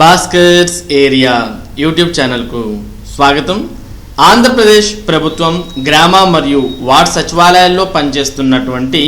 Bhaskar's area YouTube ఛానల్కు స్వాగతం. ఆంధ్రప్రదేశ్ ప్రభుత్వం గ్రామ మరియు వార్డ్ సచివాలయాల్లో పనిచేస్తున్నటువంటి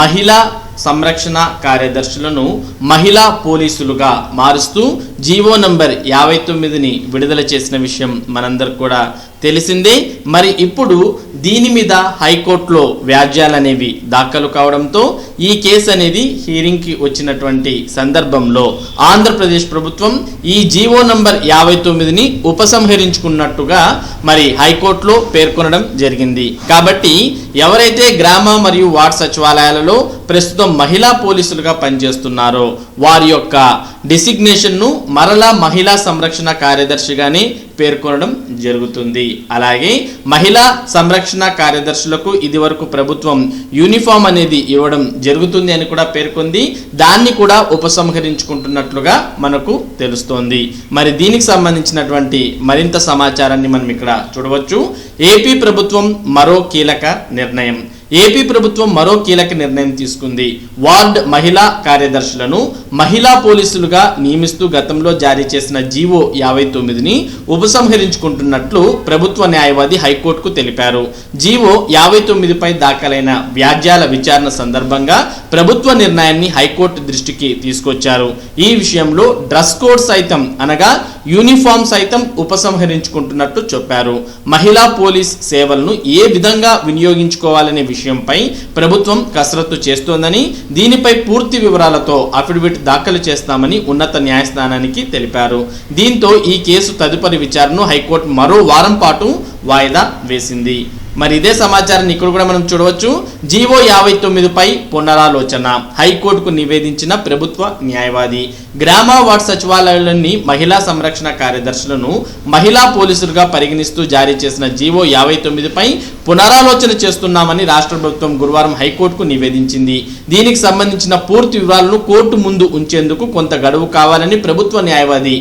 మహిళా సంరక్షణ కార్యదర్శులను మహిళా పోలీసులుగా మారుస్తూ జీవో నంబర్ యాభై తొమ్మిదిని విడుదల చేసిన విషయం మనందరికి కూడా తెలిసిందే. మరి ఇప్పుడు దీని మీద హైకోర్టులో వ్యాజ్యాలు అనేవి దాఖలు కావడంతో ఈ కేసు అనేది హీరింగ్కి వచ్చినటువంటి సందర్భంలో ఆంధ్రప్రదేశ్ ప్రభుత్వం ఈ జీవో నంబర్ యాభై తొమ్మిదిని ఉపసంహరించుకున్నట్టుగా మరి హైకోర్టులో పేర్కొనడం జరిగింది. కాబట్టి ఎవరైతే గ్రామ మరియు వార్డ్ సచివాలయాలలో ప్రస్తుతం మహిళా పోలీసులుగా పనిచేస్తున్నారో వారి యొక్క డిసిగ్నేషన్ను మరలా మహిళా సంరక్షణ కార్యదర్శిగానే పేర్కొనడం జరుగుతుంది. అలాగే మహిళా సంరక్షణ కార్యదర్శులకు ఇదివరకు ప్రభుత్వం యూనిఫామ్ అనేది ఇవ్వడం జరుగుతుంది అని కూడా పేర్కొంది. దాన్ని కూడా ఉపసంహరించుకుంటున్నట్లుగా మనకు తెలుస్తోంది. మరి దీనికి సంబంధించినటువంటి మరింత సమాచారాన్ని మనం ఇక్కడ చూడవచ్చు. ఏపీ ప్రభుత్వం మరో కీలక నిర్ణయం. ఏపీ ప్రభుత్వం మరో కీలక నిర్ణయం తీసుకుంది. వార్డ్ మహిళా కార్యదర్శులను మహిళా పోలీసులుగా నియమిస్తూ గతంలో జారీ చేసిన జీవో యాభై తొమ్మిదిని ఉపసంహరించుకుంటున్నట్లు ప్రభుత్వ న్యాయవాది హైకోర్టుకు తెలిపారు. జీవో యాభై తొమ్మిదిపై దాఖలైన వ్యాజ్యాల విచారణ సందర్భంగా ప్రభుత్వ నిర్ణయాన్ని హైకోర్టు దృష్టికి తీసుకొచ్చారు. ఈ విషయంలో డ్రెస్ కోడ్ సైతం అనగా యూనిఫామ్ సైతం ఉపసంహరించుకుంటున్నట్టు చెప్పారు. మహిళా పోలీస్ సేవలను ఏ విధంగా వినియోగించుకోవాలనే విషయంపై ప్రభుత్వం కసరత్తు చేస్తోందని దీనిపై పూర్తి వివరాలతో అఫిడవిట్ దాఖలు చేస్తామని ఉన్నత న్యాయస్థానానికి తెలిపారు. దీంతో ఈ కేసు తదుపరి విచారణను హైకోర్టు మరో వారం పాటు వాయిదా వేసింది. మరి ఇదే సమాచారాన్ని ఇక్కడ కూడా మనం చూడవచ్చు. జీవో యాభై తొమ్మిదిపై పునరాలోచన. హైకోర్టుకు నివేదించిన ప్రభుత్వ న్యాయవాది. గ్రామ వార్డు సచివాలయాలలోని మహిళా సంరక్షణ కార్యదర్శులను మహిళా పోలీసులుగా పరిగణిస్తూ జారీ చేసిన జీవో యాభై తొమ్మిదిపై పునరాలోచన చేస్తున్నామని రాష్ట్ర ప్రభుత్వం గురువారం హైకోర్టుకు నివేదించింది. దీనికి సంబంధించిన పూర్తి వివరాలను కోర్టు ముందు ఉంచేందుకు కొంత గడువు కావాలని ప్రభుత్వ న్యాయవాది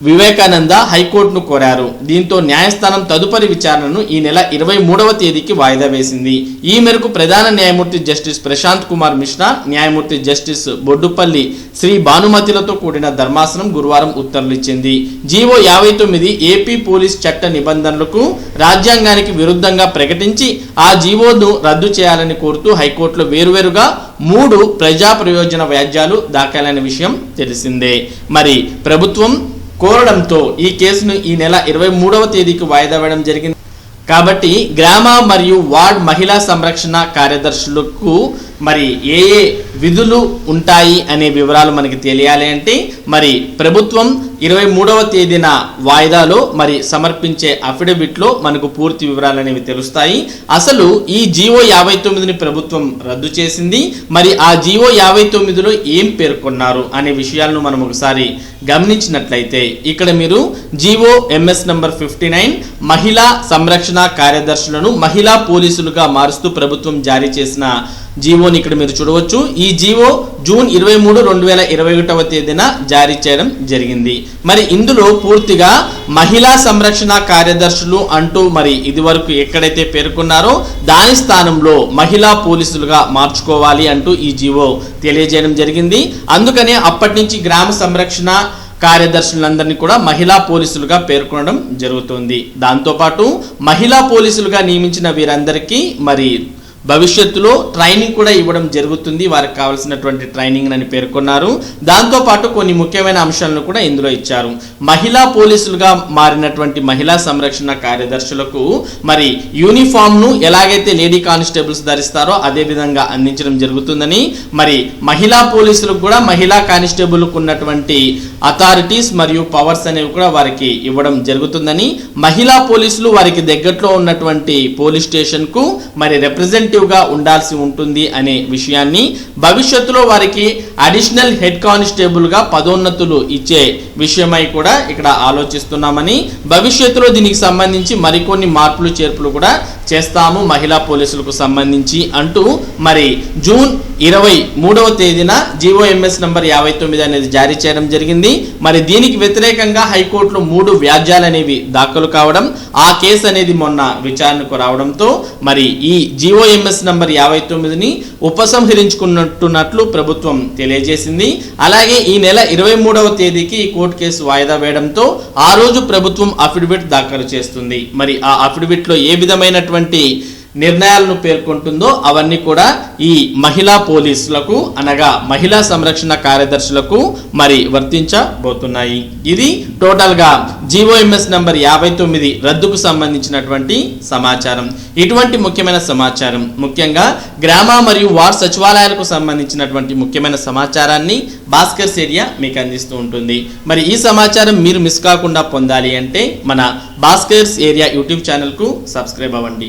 వివేకానంద హైకోర్టును కోరారు. దీంతో న్యాయస్థానం తదుపరి విచారణను ఈ నెల ఇరవై మూడవ తేదీకి వాయిదా వేసింది. ఈ మేరకు ప్రధాన న్యాయమూర్తి జస్టిస్ ప్రశాంత్ కుమార్ మిశ్రా న్యాయమూర్తి జస్టిస్ బొడ్డుపల్లి శ్రీ భానుమతిలతో కూడిన ధర్మాసనం గురువారం ఉత్తర్వులిచ్చింది. జీవో యాభై తొమ్మిది ఏపీ పోలీస్ చట్ట నిబంధనలకు రాజ్యాంగానికి విరుద్ధంగా ప్రకటించి ఆ జీవోను రద్దు చేయాలని కోరుతూ హైకోర్టులో వేరువేరుగా మూడు ప్రజా ప్రయోజన వ్యాజ్యాలు దాఖలైన విషయం తెలిసిందే. మరి ప్రభుత్వం కోరడంతో ఈ కేసును ఈ నెల ఇరవై మూడవ తేదీకి వాయిదా వేయడం జరిగింది. కాబట్టి గ్రామ మరియు వార్డ్ మహిళా సంరక్షణ కార్యదర్శులకు మరి ఏ ఏ విధులు ఉంటాయి అనే వివరాలు మనకి తెలియాలి అంటే మరి ప్రభుత్వం ఇరవై మూడవ తేదీన వాయిదాలో మరి సమర్పించే అఫిడవిట్లో మనకు పూర్తి వివరాలు అనేవి తెలుస్తాయి. అసలు ఈ జీవో యాభై తొమ్మిదిని ప్రభుత్వం రద్దు చేసింది. మరి ఆ జీవో యాభై తొమ్మిదిలో ఏం పేర్కొన్నారు అనే విషయాలను మనం ఒకసారి గమనించినట్లయితే ఇక్కడ మీరు GO MS number fifty nine మహిళా సంరక్షణ కార్యదర్శులను మహిళా పోలీసులుగా మారుస్తూ ప్రభుత్వం జారీ చేసిన జీవోని ఇక్కడ మీరు చూడవచ్చు. ఈ జీవో జూన్ ఇరవై మూడు రెండు వేల ఇరవై ఒకటవ తేదీన జారీ చేయడం జరిగింది. మరి ఇందులో పూర్తిగా మహిళా సంరక్షణ కార్యదర్శులు అంటూ మరి ఇదివరకు ఎక్కడైతే పేర్కొన్నారో దాని స్థానంలో మహిళా పోలీసులుగా మార్చుకోవాలి అంటూ ఈ జీవో తెలియజేయడం జరిగింది. అందుకనే అప్పటి నుంచి గ్రామ సంరక్షణ కార్యదర్శులందరినీ కూడా మహిళా పోలీసులుగా పేర్కొనడం జరుగుతుంది. దాంతోపాటు మహిళా పోలీసులుగా నియమించిన వీరందరికీ మరి భవిష్యత్తులో ట్రైనింగ్ కూడా ఇవ్వడం జరుగుతుంది. వారికి కావాల్సినటువంటి ట్రైనింగ్ అని పేర్కొన్నారు. దాంతోపాటు కొన్ని ముఖ్యమైన అంశాలను కూడా ఇందులో ఇచ్చారు. మహిళా పోలీసులుగా మారినటువంటి మహిళా సంరక్షణ కార్యదర్శులకు మరి యూనిఫామ్ను ఎలాగైతే లేడీ కానిస్టేబుల్స్ ధరిస్తారో అదే విధంగా అందించడం జరుగుతుందని మరి మహిళా పోలీసులకు కూడా మహిళా కానిస్టేబుల్కు ఉన్నటువంటి అథారిటీస్ మరియు పవర్స్ అనేవి కూడా వారికి ఇవ్వడం జరుగుతుందని మహిళా పోలీసులు వారికి దగ్గరలో ఉన్నటువంటి పోలీస్ స్టేషన్కు మరి రిప్రజెంట్ సెన్సిటివ్గా ఉండాల్సి ఉంటుంది అనే విషయాన్ని భవిష్యత్తులో వారికి అడిషనల్ హెడ్ కానిస్టేబుల్గా పదోన్నతులు ఇచ్చే విషయమై కూడా ఇక్కడ ఆలోచిస్తున్నామని భవిష్యత్తులో దీనికి సంబంధించి మరికొన్ని మార్పులు చేర్పులు కూడా చేస్తాము మహిళా పోలీసులకు సంబంధించి అంటూ మరి జూన్ ఇరవై మూడవ తేదీన జీవోఎంఎస్ నంబర్ యాభై తొమ్మిది అనేది జారీ చేయడం జరిగింది. మరి దీనికి వ్యతిరేకంగా హైకోర్టులో మూడు వ్యాజ్యాలు అనేవి దాఖలు కావడం ఆ కేసు అనేది మొన్న విచారణకు రావడంతో మరి ఈ జీవోఎంఎస్ జీవోఎంఎస్ నంబర్ యాభై తొమ్మిదిని ఉపసంహరించుకున్నట్టున్నట్లు ప్రభుత్వం తెలియజేసింది. అలాగే ఈ నెల ఇరవై మూడవ తేదీకి ఈ కోర్టు కేసు వాయిదా వేయడంతో ఆ రోజు ప్రభుత్వం అఫిడవిట్ దాఖలు చేస్తుంది. మరి ఆ అఫిడవిట్లో ఏ విధమైనటువంటి నిర్ణయాలను పేర్కొంటుందో అవన్నీ కూడా ఈ మహిళా పోలీసులకు అనగా మహిళా సంరక్షణ కార్యదర్శులకు మరి వర్తించబోతున్నాయి. ఇది టోటల్గా జీవోఎంఎస్ నంబర్ యాభై తొమ్మిది రద్దుకు సంబంధించినటువంటి సమాచారం. ఇటువంటి ముఖ్యమైన సమాచారం ముఖ్యంగా గ్రామ మరియు వార్డ్ సచివాలయాలకు సంబంధించినటువంటి ముఖ్యమైన సమాచారాన్ని భాస్కర్స్ ఏరియా మీకు అందిస్తూ ఉంటుంది. మరి ఈ సమాచారం మీరు మిస్ కాకుండా పొందాలి అంటే మన భాస్కర్స్ ఏరియా యూట్యూబ్ ఛానల్కు సబ్స్క్రైబ్ అవ్వండి.